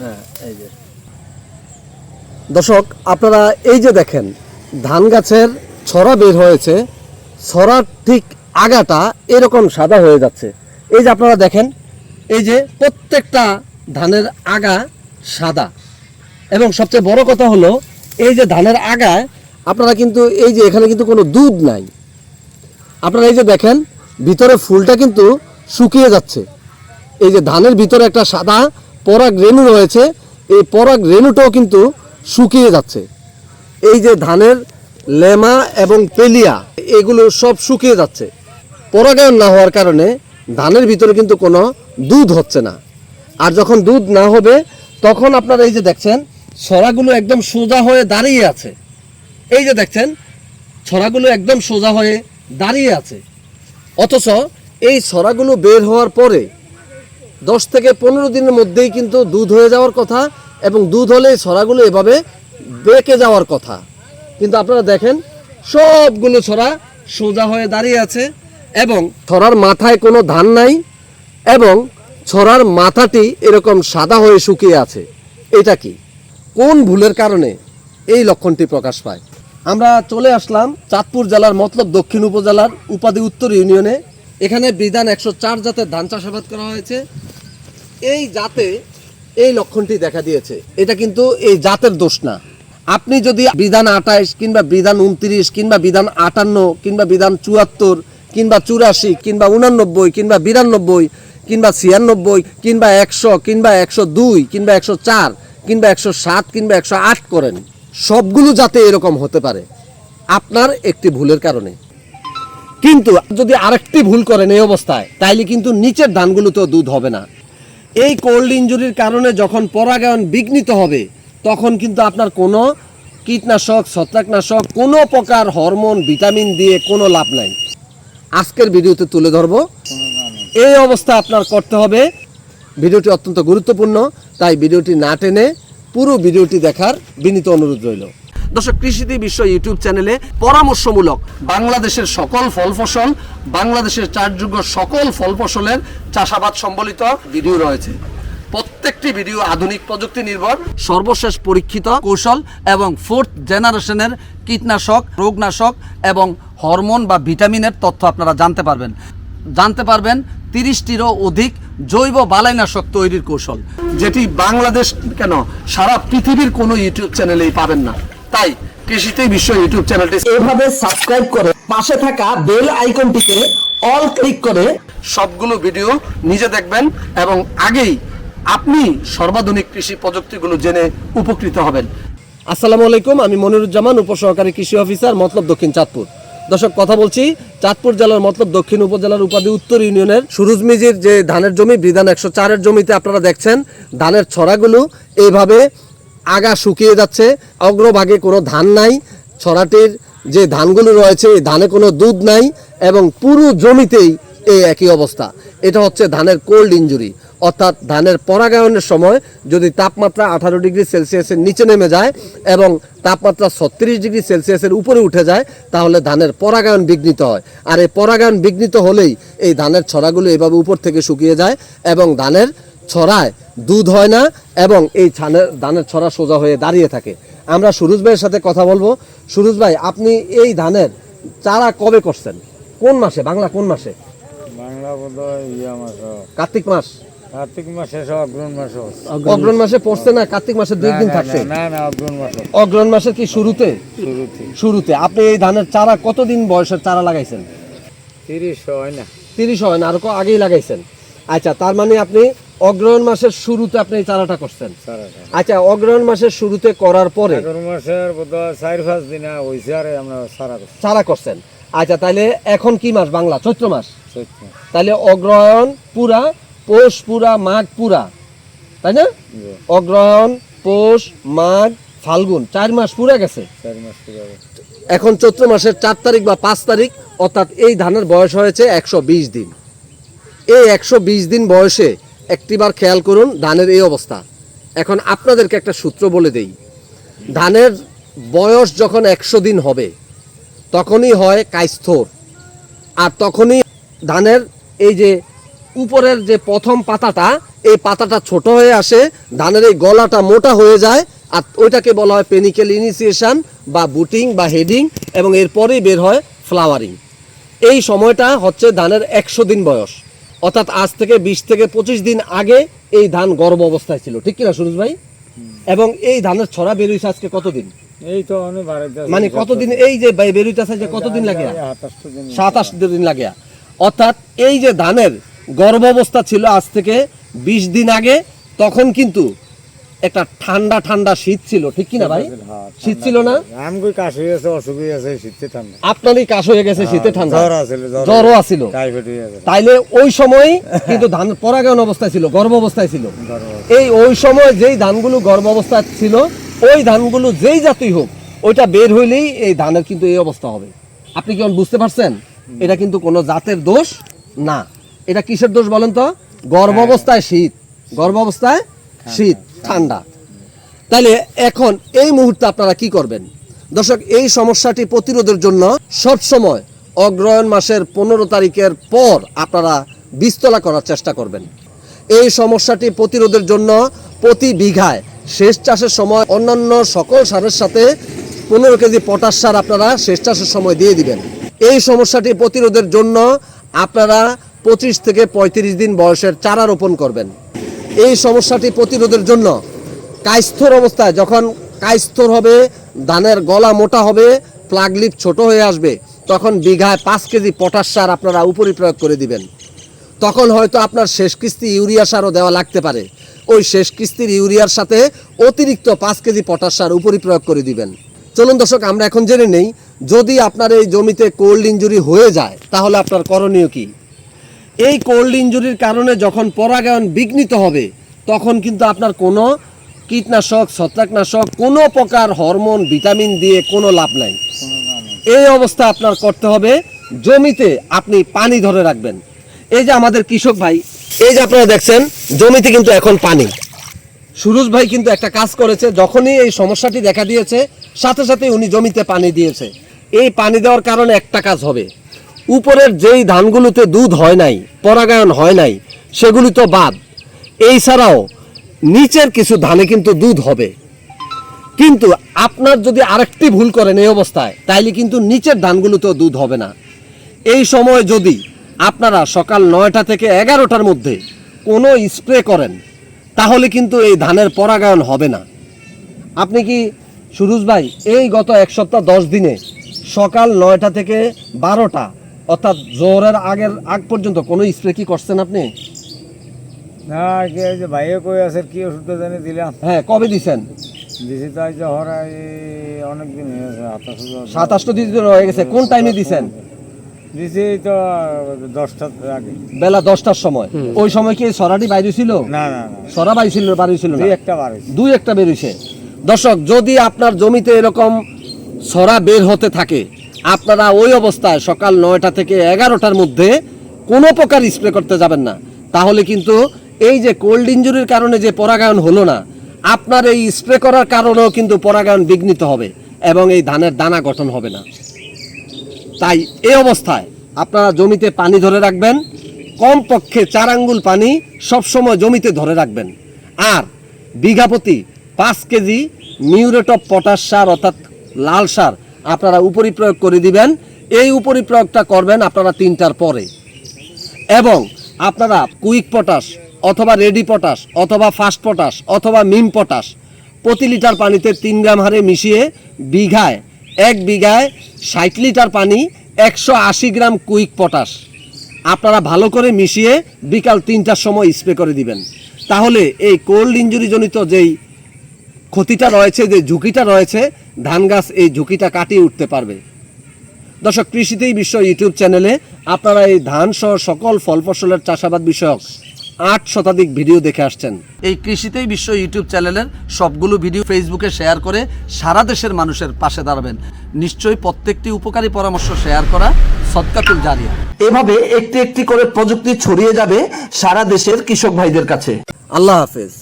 হ্যাঁ দর্শক আপনারা এই যে দেখেন ধান গাছের ছড়া বের হয়েছে ছড়ার ঠিক আগাটা এরকম সাদা হয়ে যাচ্ছে। এই যে আপনারা দেখেন এই যে প্রত্যেকটা ধানের আগা সাদা। এবং সবচেয়ে বড় কথা হলো এই যে ধানের আগায় আপনারা কিন্তু এই যে এখানে কিন্তু কোনো দুধ নাই। আপনারা এই যে দেখেন ভিতরে ফুলটা কিন্তু শুকিয়ে যাচ্ছে। এই যে ধানের ভিতরে একটা সাদা পরাগ রেণু রয়েছে, এই পরাগ রেণুটাও কিন্তু শুকিয়ে যাচ্ছে। এই যে ধানের লেমা এবং পেলিয়া, এগুলো সব শুকিয়ে যাচ্ছে। পরাগায়ন না হওয়ার কারণে ধানের ভিতরে কিন্তু কোনো দুধ হচ্ছে না। আর যখন দুধ না হবে, তখন আপনারা এই যে দেখছেন, ছড়াগুলো একদম সোজা হয়ে দাঁড়িয়ে আছে। এই যে দেখছেন, ছড়াগুলো একদম সোজা হয়ে দাঁড়িয়ে আছে। অথচ এই ছড়াগুলো বের হওয়ার পরে দশ থেকে পনেরো দিনের মধ্যেই কিন্তু দুধ হয়ে যাওয়ার কথা এবং দুধ হলে ছড়াগুলো এভাবে বেঁকে যাওয়ার কথা। কিন্তু আপনারা দেখেন, সবগুলো ছড়া সোজা হয়ে দাঁড়িয়ে আছে এবং ছড়ার মাথায় কোনো ধান নাই এবং ছড়ার মাথাটি এরকম সাদা হয়ে শুকিয়ে আছে। এটা কি? কোন ভুলের কারণে এই লক্ষণটি প্রকাশ পায়? আমরা চলে আসলাম চাঁদপুর জেলার মতলব দক্ষিণ উপজেলার উপাধি উত্তর ইউনিয়নে। এখানে বিধান একশো চার জাতের ধান চাষাবাদ করা হয়েছে। এই জাতে এই লক্ষণটি দেখা দিয়েছে। এটা কিন্তু এই জাতের দোষ না। আপনি যদি বিধান আঠাইশ কিংবা বিধান উনত্রিশ কিংবা বিধান আটান্ন কিংবা বিধান চুয়াত্তর কিংবা চুরাশি কিংবা উনানব্বই কিংবা বিরানব্বই কিংবা ছিয়ানব্বই কিংবা একশো কিংবা একশো দুই কিংবা একশো চার কিংবা একশো সাত কিংবা একশো আট করেন। সবগুলো যাতে এরকম হতে পারে। আপনার একটি ভুলের কারণে। কিন্তু যদি আরেকটি ভুল করেন এই অবস্থায়, তাইলে কিন্তু নিচের ধানগুলোতেও দুধ হবে না। এই কোল্ড ইঞ্জুরির কারণে যখন পরাগায়ন বিঘ্নিত হবে, তখন কিন্তু আপনার কোনো কীটনাশক, ছত্রাকনাশক, কোনো প্রকার হরমোন, ভিটামিন দিয়ে কোনো লাভ নাই। আজকের ভিডিওতে তুলে ধরবো। এই অবস্থা আপনার করতে হবে। ভিডিওটি অত্যন্ত গুরুত্বপূর্ণ, তাই ভিডিওটি না টেনে পুরো ভিডিওটি দেখার বিনীত অনুরোধ রইল। দর্শক কৃষিতে বিশ্ব ইউটিউব চ্যানেলে পরামর্শমূলক বাংলাদেশের সকল ফল ফসল, বাংলাদেশের চারযোগ্য সকল ফল ফসলের চাষাবাদ সম্বলিত ভিডিও রয়েছে। প্রত্যেকটি ভিডিও আধুনিক প্রযুক্তি নির্ভর, সর্বশেষ পরীক্ষিত কৌশল এবং ফোর্থ জেনারেশনের কীটনাশক, রোগনাশক এবং হরমোন বা ভিটামিনের তথ্য আপনারা জানতে পারবেন। জানতে পারবেন তিরিশটিরও অধিক জৈব বালাইনাশক তৈরির কৌশল, যেটি বাংলাদেশ কেন সারা পৃথিবীর কোনো ইউটিউব চ্যানেলেই পাবেন না। তাই কৃষিতেই বিশ্ব ইউটিউব চ্যানেলটি এভাবে সাবস্ক্রাইব করে পাশে থাকা বেল আইকনটিতে অল ক্লিক করে সবগুলো ভিডিও নিজে দেখবেন এবং আগেই আপনি সর্বাধুনিক কৃষি প্রযুক্তিগুলো জেনে উপকৃত হবেন। আসসালামু আলাইকুম আমি মনিরুজ্জামান উপসহকারী কৃষি অফিসার মতলব দক্ষিণ চাঁদপুর। দর্শক কথা বলছি চাঁদপুর জেলার মতলব দক্ষিণ উপজেলার উপাধি উত্তর ইউনিয়নের সুরুজমিজির যে ধানের জমি বিধান একশো চারের জমিতে আপনারা দেখছেন ধানের ছড়াগুলো এইভাবে আগা শুকিয়ে যাচ্ছে, অগ্রভাগে কোনো ধান নাই, ছড়াটির যে ধানগুলো রয়েছে, এই ধানে কোনো দুধ নাই এবং পুরো জমিতেই এই একই অবস্থা। এটা হচ্ছে ধানের কোল্ড ইঞ্জুরি অর্থাৎ ধানের পরাগায়নের সময় যদি তাপমাত্রা আঠারো ডিগ্রি সেলসিয়াসের নিচে নেমে যায় এবং তাপমাত্রা ছত্রিশ ডিগ্রি সেলসিয়াসের উপরে উঠে যায়, তাহলে ধানের পরাগায়ন বিঘ্নিত হয়। আর এই পরাগায়ন বিঘ্নিত হলেই এই ধানের ছড়াগুলো এভাবে উপর থেকে শুকিয়ে যায় এবং ধানের ছড়ায় দুধ হয় না এবং এই ছানের ধানের ছড়া সোজা হয়ে দাঁড়িয়ে থাকে। আমরা সুরুজ ভাইয়ের সাথে কথা বলব। সুরুজ ভাই আপনি এই ধানের চারা কবে করছেন? কোন মাসে? বাংলা কোন মাসে? বাংলা বোধহয় ইয়া মাস কার্তিক মাস। কার্তিক মাসে সব অগ্রহণ মাস মাসে। পড়ছে না? কার্তিক মাসে দুই দিন থাকছে। না না অগ্রহণ মাস। অগ্রহণ মাসের কি শুরুতে? শুরুতে। শুরুতে। আপনি এই ধানের চারা কতদিন বয়সের চারা লাগাইছেন? তিরিশ হয় না। তিরিশ হয় না আর কো- আগেই লাগাইছেন। আচ্ছা তার মানে আপনি অগ্রহণ মাসের শুরুতে আপনি এই চারাটা করছেন। আচ্ছা অগ্রহণ মাসের শুরুতে করার পরে অগ্রহণ মাসের বোধহয় চার পাঁচ দিন হয়েছে আর আমরা সারা চারা করছেন। আচ্ছা তাহলে এখন কি মাস? বাংলা চৈত্র মাস। তাহলে অগ্রহণ পুরা পৌষ পুরা মাঘ পুরা। তাই না? অগ্রহণ পৌষ মাঘ ফাল্গুন চার মাস পুরা গেছে। চার। এখন চৈত্র মাসের চার তারিখ বা পাঁচ তারিখ অর্থাৎ এই ধানের বয়স হয়েছে একশো বিশ দিন। এই একশো বিশ দিন বয়সে একটিবার খেয়াল করুন, ধানের এই অবস্থা। এখন আপনাদেরকে একটা সূত্র বলে দেই। ধানের বয়স যখন একশো দিন হবে, তখনই হয় কাইস্থর। আর তখনই ধানের এই যে উপরের যে প্রথম পাতাটা, এই পাতাটা ছোট হয়ে আসে, ধানের এই গলাটা মোটা হয়ে যায়, আর ওইটাকে বলা হয় পেনিকেল ইনিসিয়েশন বা বুটিং বা হেডিং, এবং এরপরেই বের হয় ফ্লাওয়ারিং। এই সময়টা হচ্ছে ধানের একশো দিন বয়স। অর্থাৎ আজ থেকে বিশ থেকে পঁচিশ দিন আগে এই ধান গর্ভ অবস্থায় ছিল। ঠিক কিনা সুরজ ভাই? এবং এই ধানের ছড়া বেরোইছে আজকে কতদিন? এই তো মানে কতদিন? এই যে বেরোইতেছে যে কতদিন লাগে? সাতাশ দিন লাগে। অর্থাৎ এই যে ধানের গর্ভ অবস্থা ছিল আজ থেকে বিশ দিন আগে তখন কিন্তু একটা ঠান্ডা ঠান্ডা শীত ছিল ঠিক কিনা ভাই? হ্যাঁ, শীত ছিল না? আম কই কাশ হয়ে আছে অসুখ হয়ে আছে শীতে ঠান্ডা। আপনারই কাশ হয়ে গেছে শীতে ঠান্ডা? জ্বর আছিল জ্বরও আছিল। আছে তাইলে ওই সময় কিন্তু ধান পরাগায়ন অবস্থায় ছিল গর্ভ অবস্থায় ছিল। এই ওই সময় যেই ধানগুলো গর্ভ অবস্থায় ছিল ওই ধানগুলো যেই জাতই হোক ওইটা বের হইলেই এই ধানের কিন্তু এই অবস্থা হবে। আপনি কি বুঝতে পারছেন? এটা কিন্তু কোনো জাতের দোষ না। এটা কিসের দোষ বলেন তো? গর্ভ অবস্থায় শীত। গর্ভ অবস্থায় শীত। ঠান্ডা। তাহলে এখন এই মুহূর্তে আপনারা কি করবেন? দর্শক, এই সমস্যাটি প্রতিরোধের জন্য সব সময় অগ্রহায়ণ মাসের পনেরো তারিখের পর আপনারা বিস্তলা করার চেষ্টা করবেন। এই সমস্যাটি প্রতিরোধের জন্য প্রতি বিঘায় শেষ চাষের সময় অন্যান্য সকল সারের সাথে পনেরো কেজি পটাশ সার আপনারা শেষ চাষের সময় দিয়ে দিবেন। এই সমস্যাটি প্রতিরোধের জন্য আপনারা পঁচিশ থেকে পঁয়ত্রিশ দিন বয়সের চারা রোপণ করবেন। এই সমস্যাটি প্রতিরোধের জন্য কায়স্থর অবস্থায় যখন কায়স্থর হবে, ধানের গলা মোটা হবে প্লাগলিপ ছোট হয়ে আসবে, তখন বিঘায় পাঁচ কেজি পটাশ সার আপনারা উপরি প্রয়োগ করে দিবেন। তখন হয়তো আপনার শেষ কিস্তি ইউরিয়া সারও দেওয়া লাগতে পারে। ওই শেষ কিস্তির ইউরিয়ার সাথে অতিরিক্ত পাঁচ কেজি পটাশ সার উপরি প্রয়োগ করে দিবেন। চলুন দর্শক, আমরা এখন জেনে নেই, যদি আপনার এই জমিতে কোল্ড ইঞ্জুরি হয়ে যায়, তাহলে আপনার করণীয় কি? এই কোল্ড ইঞ্জুরির কারণে যখন পরাগায়ন বিঘ্নিত হবে, তখন কিন্তু আপনার কোনো কীটনাশক, ছত্রাকনাশক, কোনো প্রকার হরমোন, ভিটামিন দিয়ে কোনো লাভ নাই। এই অবস্থা আপনার করতে হবে। জমিতে আপনি পানি ধরে রাখবেন। এই যে আমাদের কৃষক ভাই, এই যে আপনারা দেখছেন, জমিতে কিন্তু এখন পানি। সুরজ ভাই কিন্তু একটা কাজ করেছে, যখনই এই সমস্যাটি দেখা দিয়েছে, সাথে সাথে উনি জমিতে পানি দিয়েছে। এই পানি দেওয়ার কারণে একটা কাজ হবে। উপরের যেই ধানগুলোতে দুধ হয় নাই, পরাগায়ন হয় নাই, সেগুলি তো বাদ। এই ছাড়াও নিচের কিছু ধানে কিন্তু দুধ হবে। কিন্তু আপনার যদি আরেকটি ভুল করেন এই অবস্থায়, তাইলে কিন্তু নিচের ধানগুলোতেও দুধ হবে না। এই সময় যদি আপনারা সকাল নয়টা থেকে এগারোটার মধ্যে কোনো স্প্রে করেন, তাহলে কিন্তু এই ধানের পরাগায়ন হবে না। আপনি কি সুরুজ ভাই, এই গত এক সপ্তাহ দশ দিনে সকাল নয়টা থেকে বারোটা অর্থাৎ জোরের আগের আগ পর্যন্ত কোনো স্প্রে কি করছেন আপনি? না কি যে ভাইয়ে কই আছে কি ওষুধটা জানি দিলাম। হ্যাঁ কবে দিছেন? দিছি তো আজ হরা অনেক দিন হয়ে গেছে সাতাশটা দিন হয়ে গেছে। কোন টাইমে দিছেন? দিছি তো দশটা আগে। বেলা দশটার সময়। ওই সময় কি সরাটি বাইরে ছিল না না সরা বাইরে ছিল বাড়ি ছিল দুই একটা বার দুই একটা বেরিয়েছে। দর্শক যদি আপনার জমিতে এরকম ছড়া বের হতে থাকে আপনারা ওই অবস্থায় সকাল নয়টা থেকে এগারোটার মধ্যে কোনো প্রকার স্প্রে করতে যাবেন না। তাহলে কিন্তু এই যে কোল্ড ইঞ্জুরির কারণে যে পরাগায়ন হলো না, আপনার এই স্প্রে করার কারণেও কিন্তু পরাগায়ন বিঘ্নিত হবে এবং এই ধানের দানা গঠন হবে না। তাই এই অবস্থায় আপনারা জমিতে পানি ধরে রাখবেন, কমপক্ষে চার আঙ্গুল পানি সবসময় জমিতে ধরে রাখবেন। আর বিঘা প্রতি পাঁচ কেজি মিউরেট অফ পটাশ সার অর্থাৎ লাল সার আপনারা উপরি প্রয়োগ করে দিবেন। এই উপরি প্রয়োগটা করবেন আপনারা তিনটার পরে। এবং আপনারা কুইক পটাশ অথবা রেডি পটাশ অথবা ফাস্ট পটাশ অথবা মিম পটাশ প্রতি লিটার পানিতে তিন গ্রাম হারে মিশিয়ে বিঘায়, এক বিঘায় ষাট লিটার পানি, একশো আশি গ্রাম কুইক পটাশ আপনারা ভালো করে মিশিয়ে বিকাল তিনটার সময় স্প্রে করে দিবেন। তাহলে এই কোল্ড ইঞ্জুরিজনিত যেই ক্ষতিটা রয়েছে, যে ঝুঁকিটা রয়েছে, ধান গাছ এই ঝুঁকিটা কাটিয়ে উঠতে পারবে। দর্শক কৃষিতেই বিশ্ব ইউটিউব চ্যানেলে আপনারা এই ধান সহ সকল ফল ফসলের চাষাবাদ বিষয়ক আট শতাধিক ভিডিও দেখে আসছেন। এই কৃষিতেই বিশ্ব ইউটিউব চ্যানেলের সবগুলো ভিডিও ফেসবুকে শেয়ার করে সারা দেশের মানুষের পাশে দাঁড়াবেন। নিশ্চয়ই প্রত্যেকটি উপকারী পরামর্শ শেয়ার করা সৎকাতুল জারিয়া। এভাবে একটি একটি করে প্রযুক্তি ছড়িয়ে যাবে সারা দেশের কৃষক ভাইদের কাছে। আল্লাহ হাফেজ।